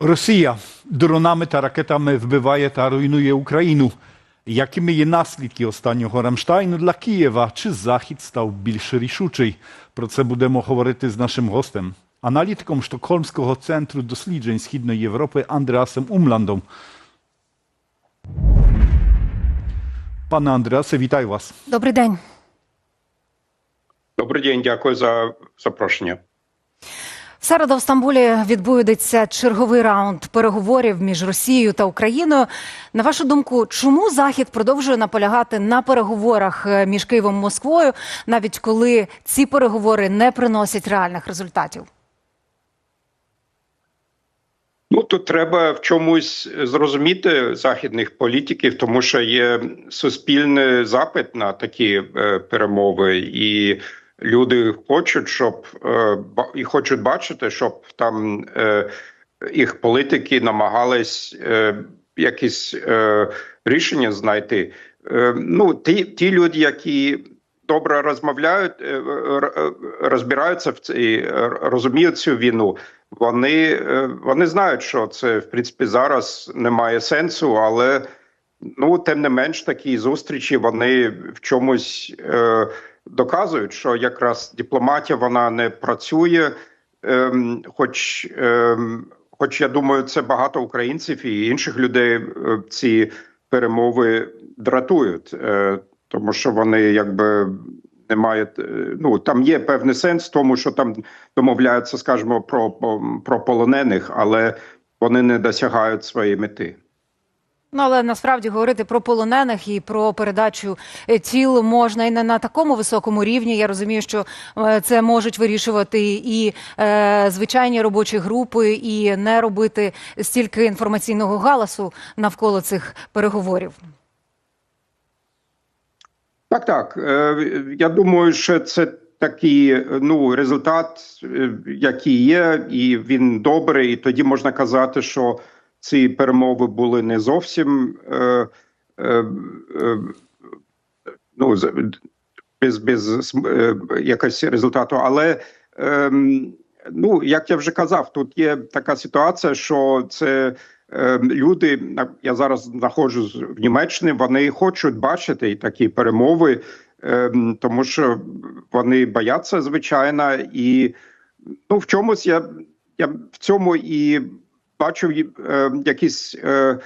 Росія дронами та ракетами вбиває та руйнує Україну. Якими є наслідки останнього Рамштайну для Києва? Чи Захід став більш рішучий? Про це будемо говорити з нашим гостем, аналітиком Штокгольмського центру досліджень Східної Європи Андреасом Умландом. Пане Андреасе, вітаю вас. Добрий день. Добрий день, дякую за запрошення. В середу в Стамбулі відбудеться черговий раунд переговорів між Росією та Україною. На вашу думку, чому Захід продовжує наполягати на переговорах е, між Києвом і Москвою, навіть коли ці переговори не приносять реальних результатів? Ну тут треба в чомусь зрозуміти західних політиків, тому що є суспільний запит на такі е, перемови, і люди хочуть, щоб е, і хочуть бачити, щоб там е, їх політики намагались е, якісь рішення знайти. Ну, ті, ті люди, які добре розмовляють, розбираються в цій, розуміють цю війну. Вони, вони знають, що це в принципі зараз не має сенсу, але ну тим не менш такі зустрічі вони в чомусь доказують, що якраз дипломатія вона не працює. Ем, хоч, ем, хоч я думаю, це багато українців і інших людей е, ці перемови дратують, е, тому що вони якби не мають. е, Ну там є певний сенс тому, що там домовляються, скажімо, про, про полонених, але вони не досягають своєї мети. Ну але насправді говорити про полонених і про передачу е, тіл можна і не на такому високому рівні. Я розумію, що е, це можуть вирішувати і е, звичайні робочі групи, і не робити стільки інформаційного галасу навколо цих переговорів. Так, так. Е, Я думаю, що це такий ну, результат, який є, і він добрий. І тоді можна казати, що ці перемови були не зовсім е, е, е, ну, без, без е, якогось результату. Але ем, ну, як я вже казав, тут є така ситуація, що це. е, Люди, я зараз знаходжусь в Німеччині, вони хочуть бачити такі перемови, ем, тому що вони бояться, звичайно, і ну, в чомусь я, я в цьому і бачу е, якийсь е,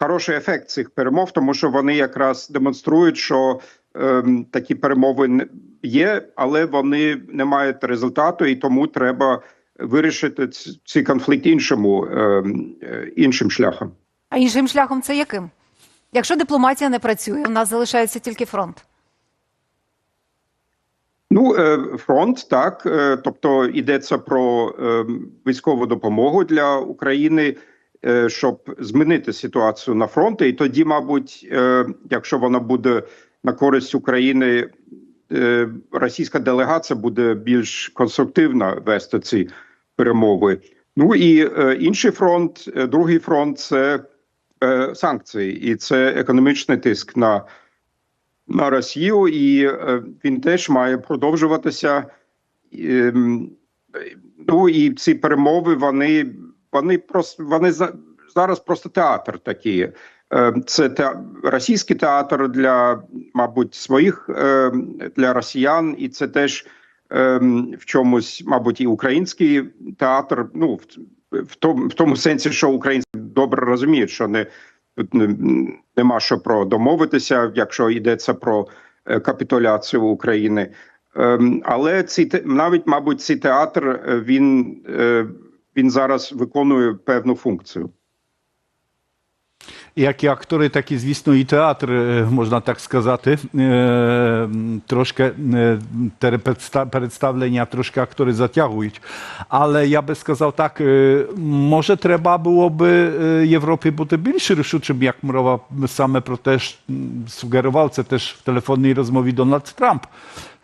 хороший ефект цих перемов, тому що вони якраз демонструють, що е, такі перемови є, але вони не мають результату, і тому треба вирішити цей конфлікт іншому е, е, іншим шляхом. А іншим шляхом це яким? Якщо дипломатія не працює, у нас залишається тільки фронт. Ну, е, фронт так, е, тобто йдеться про е, військову допомогу для України, щоб змінити ситуацію на фронті. І тоді, мабуть, якщо вона буде на користь України, російська делегація буде більш конструктивно вести ці перемови. Ну і інший фронт, другий фронт це санкції, і це економічний тиск на на Росію, і е, він теж має продовжуватися. Ем, Ну і ці перемови вони, вони просто вони за- зараз просто театр такий. Е, Це те, російський театр для, мабуть, своїх е, для росіян, і це теж в чомусь, мабуть, і український театр. Ну в тому в тому сенсі, що українці добре розуміють, що не- нема що про домовитися, якщо йдеться про е, капітуляцію України. Ем, Але те- навіть, мабуть, цей театр е, він, е, він зараз виконує певну функцію. Як і актори, так і, звісно, і театр, е, можна так сказати. Е, м, Трошки е, те представ- представлення, трошки актори затягують. Але я би сказав так, е, може треба було би е, Європі бути більш рішучим, як мова саме про те ж м, сугерував це теж в телефонній розмові Дональд Трамп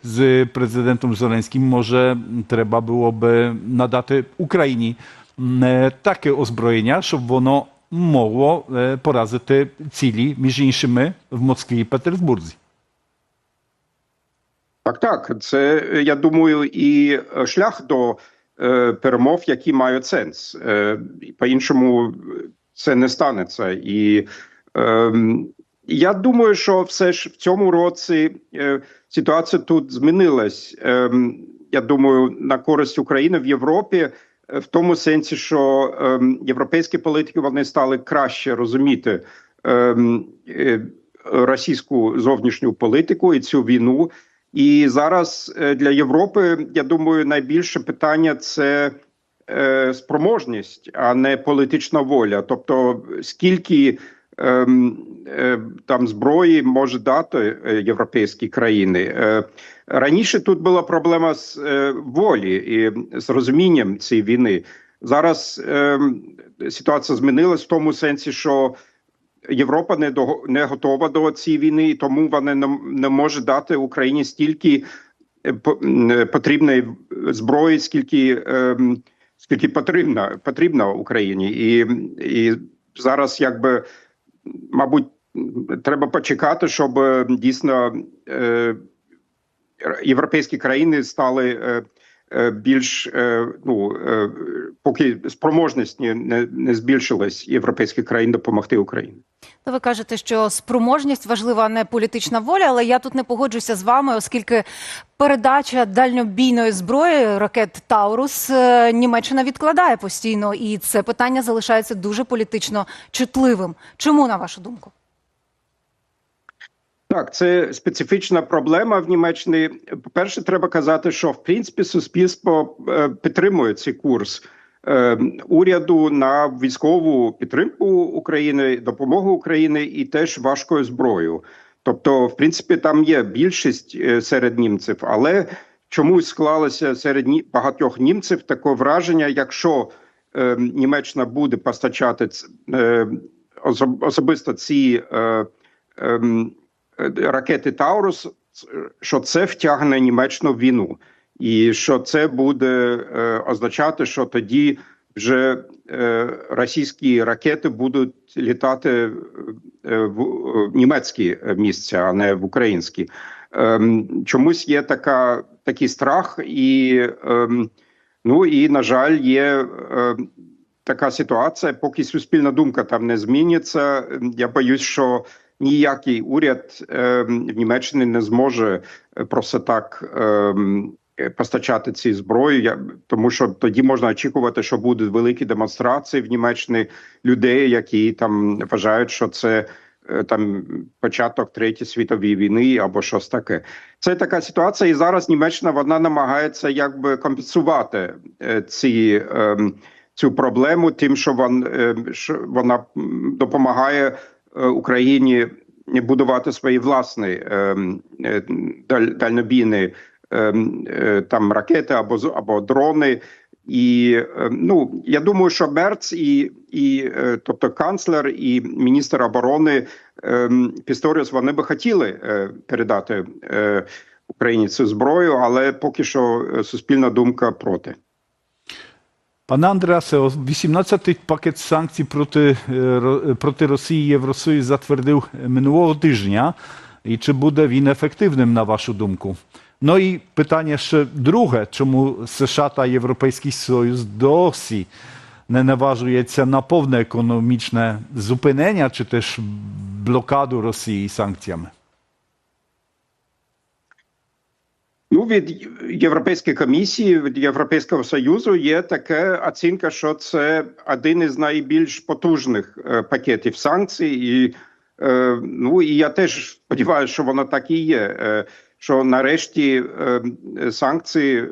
з президентом Зеленським. Може треба було би м, е, е, поразити цілі, між іншими, в Москві і Петербурзі. Так, так, це я думаю, і е, шлях до е, перемов, які мають сенс. Е, По-іншому це не станеться. І е, я думаю, що все ж в цьому році е, ситуація тут змінилась. Е, я думаю, на користь України в Європі. В тому сенсі, що е, європейські політики вони стали краще розуміти е, е, російську зовнішню політику і цю війну. І зараз е, для Європи, я думаю, найбільше питання це е, спроможність, а не політична воля. Тобто, скільки ем, там зброї може дати е, європейські країни. Е, раніше тут була проблема з е, волі і з розумінням цієї війни. Зараз ем, ситуація змінилась в тому сенсі, що Європа не до не готова до цієї війни, і тому вона не, не може дати Україні стільки е, е, потрібної зброї, скільки, ем, скільки потрібна потрібна Україні, і, і зараз, якби мабуть, треба почекати, щоб е, дійсно е, європейські країни стали. Е, Більш е, ну е, поки спроможність не, не, збільшилась європейських країн допомогти Україні. То ви кажете, що спроможність важлива, не політична воля, але я тут не погоджуся з вами, оскільки передача дальнобійної зброї ракет Таурус Німеччина відкладає постійно, і це питання залишається дуже політично чутливим. Чому на вашу думку? Так, це специфічна проблема в Німеччині. По-перше, треба казати, що в принципі суспільство е, підтримує цей курс е, уряду на військову підтримку України, допомогу України і теж важкою зброєю. Тобто, в принципі, там є більшість е, серед німців, але чомусь склалося серед багатьох німців таке враження, якщо е, Німеччина буде постачати е, особисто ці. Е, е, ракети Таурус, що це втягне Німеччину в війну, і що це буде е, означати, що тоді вже е, російські ракети будуть літати е, в е, німецькі місця, а не в українські. Ем, чомусь є така такий страх, і ем, ну і на жаль, є. Е, Така ситуація, поки суспільна думка там не зміниться. Я боюсь, що ніякий уряд е, в Німеччині не зможе е, просто так е, е, постачати ці зброї. Я, тому що тоді можна очікувати, що будуть великі демонстрації в Німеччині людей, які там вважають, що це. е, Там початок третьої світової війни або щось таке. Це така ситуація, і зараз Німеччина вона намагається якби компенсувати е, ці ем, цю проблему, тим, що вон, вона допомагає Україні будувати свої власні е, е, дальнобійні е, е, там ракети або або дрони. І е, ну я думаю, що Мерц і, і е, тобто канцлер і міністр оборони е, Пісторіус вони би хотіли е, передати е, Україні цю зброю, але поки що е, суспільна думка проти. Panie Andreaсе, o 18 pakiet sankcji проти, е, Ро- проти Росії Євросоюз затвердив минулого тижня. І чи буде він ефективним, на вашу думку? Ну і питання ще друге, чому США та Європейський Союз досі не наважується на повне економічне зупинення чи теж блокаду Росії санкціями? Ну, від Європейської комісії, від Європейського союзу є така оцінка, що це один із найбільш потужних е, пакетів санкцій, і е, ну і я теж сподіваюся, що воно так і є. Е, що нарешті санкції,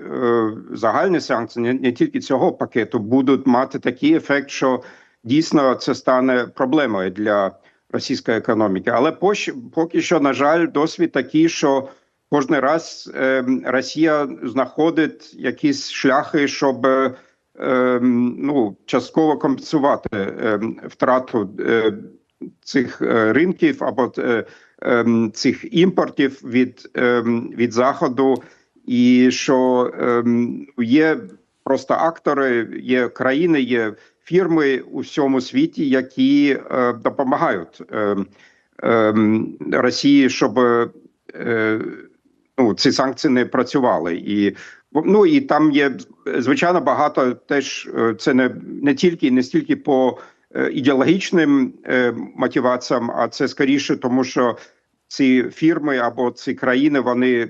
загальні санкції, не, тільки цього пакету, будуть мати такий ефект, що дійсно це стане проблемою для російської економіки. Але поки що, на жаль, досвід такий, що кожен раз е, Росія знаходить якісь шляхи, щоб е, е, ну, частково компенсувати е, втрату е, цих е, ринків або е, цих імпортів від, від заходу, і що є просто актори, є країни, є фірми у всьому світі, які допомагають Росії, щоб ну, ці санкції не працювали. І Ну і там є звичайно багато теж е, це не, не тільки не стільки по е, ідеологічним е, мотиваціям, а це скоріше, тому що ці фірми або ці країни вони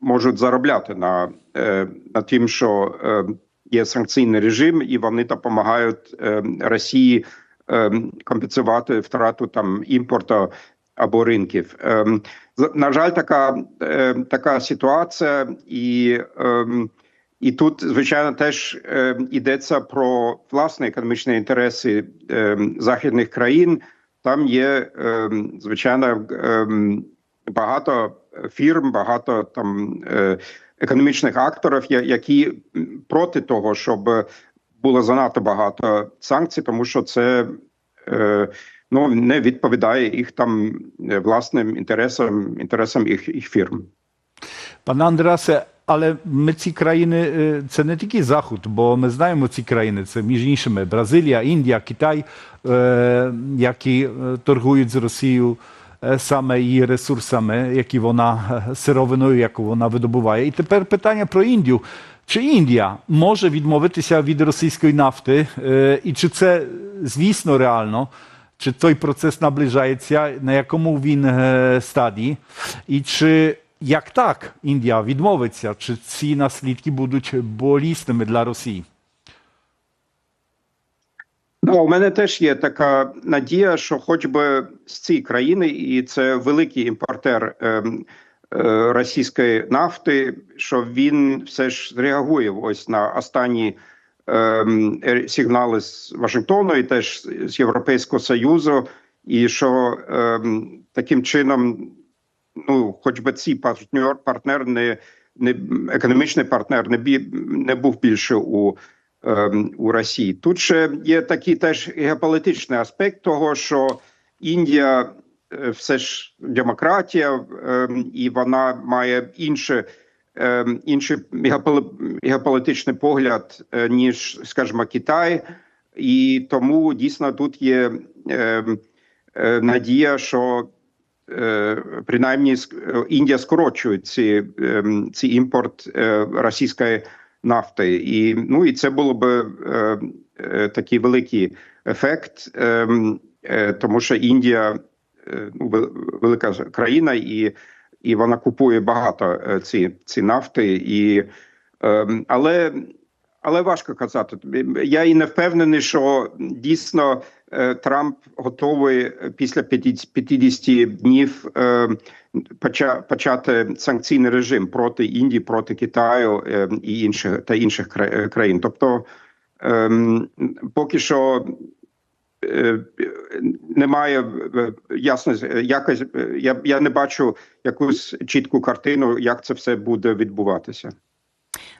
можуть заробляти на, на тим, що є санкційний режим, і вони допомагають Росії компенсувати втрату там імпорту або ринків. Ем, на жаль, така, е, така ситуація, і, ем, і тут, звичайно, теж йдеться про власні економічні інтереси ем, західних країн. Там є, ем, звичайно, ем, багато фірм, багато там е, економічних акторів, які проти того, щоб було занадто багато санкцій, тому що це е, ну не відповідає їх там е, власним інтересам, інтересам їх, їх фірм. Пане Андреасе, але ми ці країни, е, це не тільки Захід, бо ми знаємо ці країни, це між іншими Бразилія, Індія, Китай, е, які торгують з Росією саме її ресурсами, які вона сировиною, яку вона видобуває. І тепер питання про Індію. Чи Індія може відмовитися від російської нафти, і чи це, звісно, реально? Чи той процес наближається, на якому він е, стадії? І чи як так Індія відмовиться, чи ці наслідки будуть болісними для Росії? Ну, у мене теж є така надія, що хоч би з цієї країни, і це великий імпортер ем, е, російської нафти, що він все ж зреагує ось на останні е, сигнали з Вашингтону і теж з Європейського Союзу, і що ем, таким чином, ну, хоч би цей партнер, партнер не, не економічний партнер не, бі, не був більше у ем, у Росії. Тут ще є такий теж геополітичний аспект того, що Індія е, все ж демократія, ем, і вона має інше. Ем, Інший геополітичний погляд, е, ніж, скажімо, Китай, і тому дійсно тут є ем, е, надія, що е, принаймні Індія скорочує ці, ем, ці імпорт російської нафти. І, ну, і це було б такий великий ефект, тому що Індія ну, велика країна, і, і вона купує багато е, ці, ці нафти. І, ем, але, але важко казати. Я і не впевнений, що дійсно е, Трамп готовий після 50 50 днів е, почати санкційний режим проти Індії, проти Китаю е, і інших та інших кра- е, країн. Тобто ем, поки що е, немає е, ясно якось. е, Я, я не бачу якусь чітку картину, як це все буде відбуватися.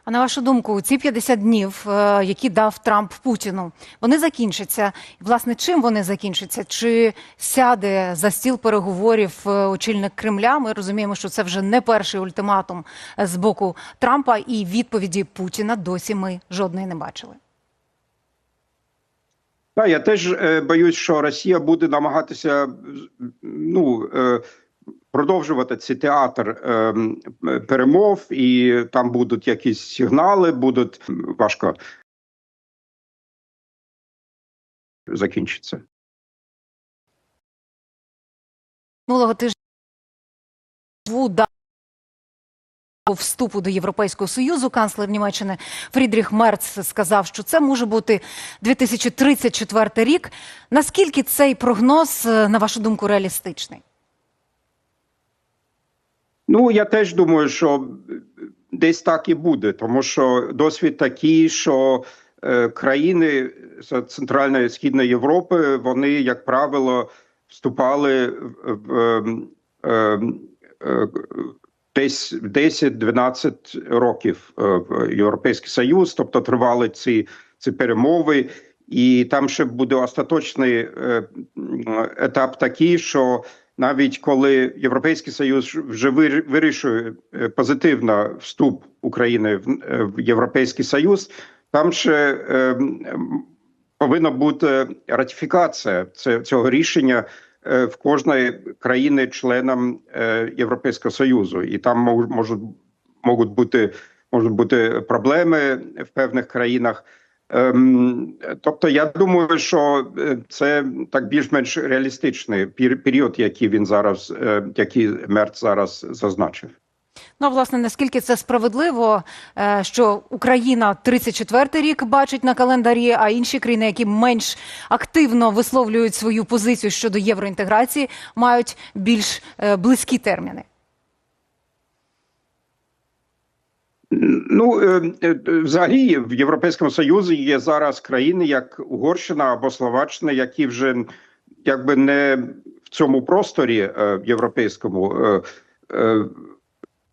А на вашу думку, ці 50 днів, е, які дав Трамп Путіну, вони закінчаться. Власне, чим вони закінчаться? Чи сяде за стіл переговорів е, очільник Кремля? Ми розуміємо, що це вже не перший ультиматум е, з боку Трампа, і відповіді Путіна досі ми жодної не бачили. Так, я теж е, боюсь, що Росія буде намагатися ну, е, продовжувати цей театр е, перемов, і там будуть якісь сигнали, будуть важко закінчиться. Минулого тижня дав вступу до Європейського Союзу канцлер Німеччини Фрідріх Мерц сказав, що це може бути 2034 рік. Наскільки цей прогноз, е, на вашу думку, реалістичний? Ну, я теж думаю, що десь так і буде, тому що досвід такий, що е, країни Центральної і Східної Європи, вони, як правило, вступали в, в е, е, десь 10-12 років е, Європейський Союз, тобто тривали ці, ці перемови. І там ще буде остаточний е, етап такий, що навіть коли Європейський Союз вже вирішує е, позитивно вступ України в, Європейський Союз, там ще повинна бути ратифікація цього рішення в кожної країни членам е, Європейського Союзу, і там мож- можуть можуть бути можуть бути проблеми в певних країнах. Ем, тобто, я думаю, що е, це так більш-менш реалістичний період, який він зараз, е, який Мерц зараз зазначив. Ну, власне, наскільки це справедливо, е, що Україна 34-й рік бачить на календарі, а інші країни, які менш активно висловлюють свою позицію щодо євроінтеграції, мають більш е, близькі терміни. Ну е, взагалі в Європейському Союзі є зараз країни, як Угорщина або Словаччина, які вже якби не в цьому просторі європейському.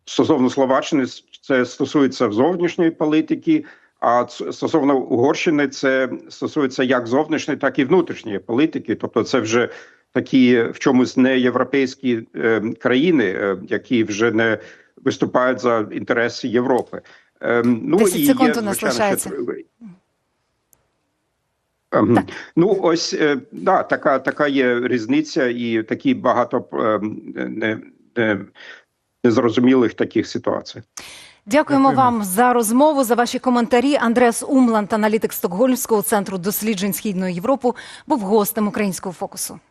Е, е, стосовно Словаччини, це стосується зовнішньої політики. А стосовно Угорщини, це стосується як зовнішньої, так і внутрішньої політики. Тобто, це вже такі в чомусь не європейські е, країни, е, які вже не виступають за інтереси Європи. Ем, ну 10 і є, у нас лишається. Так. Ну, ось е, да, така, така є різниця, і такі багато ем, не, не, незрозумілих таких ситуацій. Дякуємо вам за розмову, за ваші коментарі. Андреас Умланд, аналітик Стокгольмського центру досліджень Східної Європи, був гостем українського фокусу.